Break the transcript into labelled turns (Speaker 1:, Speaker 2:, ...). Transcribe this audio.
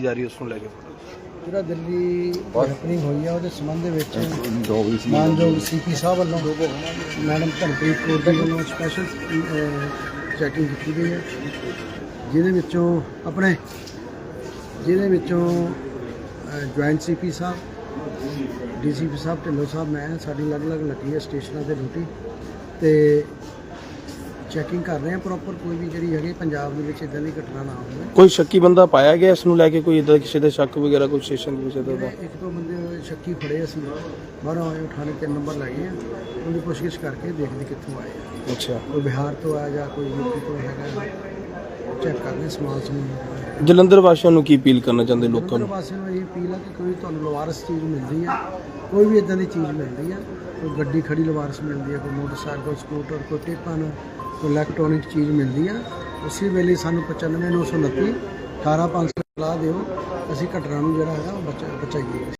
Speaker 1: ਕੀਤੀ ਜਾ ਰਹੀ ਉਸ ਨੂੰ ਲੈ ਕੇ
Speaker 2: ਜਿਹੜਾ ਦਿੱਲੀ ਹੈਪਨਿੰਗ ਹੋਈ ਆ ਉਹਦੇ ਸੰਬੰਧ ਦੇ ਵਿੱਚ ਮਾਨਯੋਗ ਸੀਪੀ ਸਾਹਿਬ ਵੱਲੋਂ ਮੈਡਮ ਧਨਪ੍ਰੀਤ ਕੌਰ ਜੀ ਵੱਲੋਂ ਸਪੈਸ਼ਲ ਚੈਕਿੰਗ ਕੀਤੀ ਗਈ ਹੈ। ਜਿਹਦੇ ਵਿੱਚੋਂ ਆਪਣੇ ਜਿਹਦੇ ਵਿੱਚੋਂ ਜੁਆਇੰਟ ਸੀਪੀ ਸਾਹਿਬ ਡੀਸੀਪੀ ਸਾਹਿਬ ਢਿੱਲੋਂ ਸਾਹਿਬ ਮੈਂ ਸਾਡੀ ਅਲੱਗ-ਅਲੱਗ ਲੱਗੀ ਹੈ ਸਟੇਸ਼ਨਾਂ ਤੇ ਡਿਊਟੀ। ਤੇ ਚੈਕਿੰਗ ਕਰ ਰਹੇ ਹਾਂ ਪ੍ਰੋਪਰ ਕੋਈ ਵੀ ਜਿਹੜੀ ਹੈਗੀ ਪੰਜਾਬ ਦੇ ਵਿੱਚ ਇਦਾਂ ਦੀ ਘਟਨਾ ਨਾ ਹੋਵੇ।
Speaker 1: ਕੋਈ ਸ਼ੱਕੀ ਬੰਦਾ ਪਾਇਆ ਗਿਆ ਇਸ ਨੂੰ ਲੈ ਕੇ ਕੋਈ ਇਦਾਂ ਕਿਸੇ ਦੇ ਸ਼ੱਕ ਵਗੈਰਾ ਕੋਈ ਸਟੇਸ਼ਨ ਦੇ? ਏਦਾਂ ਦਾ
Speaker 2: ਇੱਕ ਦੋ ਬੰਦੇ ਸ਼ੱਕੀ ਫੜੇ ਅਸੀਂ। ਬਾਹਰੋਂ ਆਏ ਥਾਣੇ ਤੇ ਨੰਬਰ ਲਾਏ ਆ। ਉਹਦੀ ਪੁੱਛਗਿੱਛ ਕਰਕੇ ਦੇਖਦੇ ਕਿੱਥੋਂ ਆਏ ਆ।
Speaker 1: ਅੱਛਾ।
Speaker 2: ਕੋਈ ਬਿਹਾਰ ਤੋਂ ਆਇਆ ਜਾਂ ਕੋਈ ਯੂਪੀ ਤੋਂ ਹੈਗਾ ਚੈੱਕ ਕਰਦੇ ਹਾਂ ਸਮਾਨ ਸਮੂਨ
Speaker 1: ਜਲੰਧਰ ਵਾਸੀਆਂ ਨੂੰ ਕੀ ਅਪੀਲ ਕਰਨਾ ਚਾਹੁੰਦੇ ਲੋਕਾਂ ਨੂੰ?
Speaker 2: ਵਾਸੀਆਂ ਨੂੰ ਇਹ ਅਪੀਲ ਆ ਕਿ ਕੋਈ ਤੁਹਾਨੂੰ ਲਵਾਰਸ ਚੀਜ਼ ਮਿਲਦੀ ਆ ਕੋਈ ਵੀ ਇਦਾਂ ਦੀ ਚੀਜ਼ ਮਿਲਦੀ ਆ ਕੋਈ ਗੱਡੀ ਖੜੀ ਲਵਾਰਸ ਮਿਲਦੀ ਆ ਕੋਈ ਮੋਟਰਸਾਈਕਲ ਕੋਈ ਸਕੂਟਰ ਕੋਈ ਟਿਪਨ ਇਲੈਕਟ੍ਰੋਨਿਕ ਚੀਜ਼ ਮਿਲਦੀ ਆ। ਉਸੇ ਵੇਲੇ ਸਾਨੂੰ 95929 18500 ਸਲਾਹ ਦਿਓ। ਅਸੀਂ ਘਟਨਾ ਨੂੰ ਜਿਹੜਾ ਹੈਗਾ ਉਹ ਬਚਾ ਬਚਾਈਏ।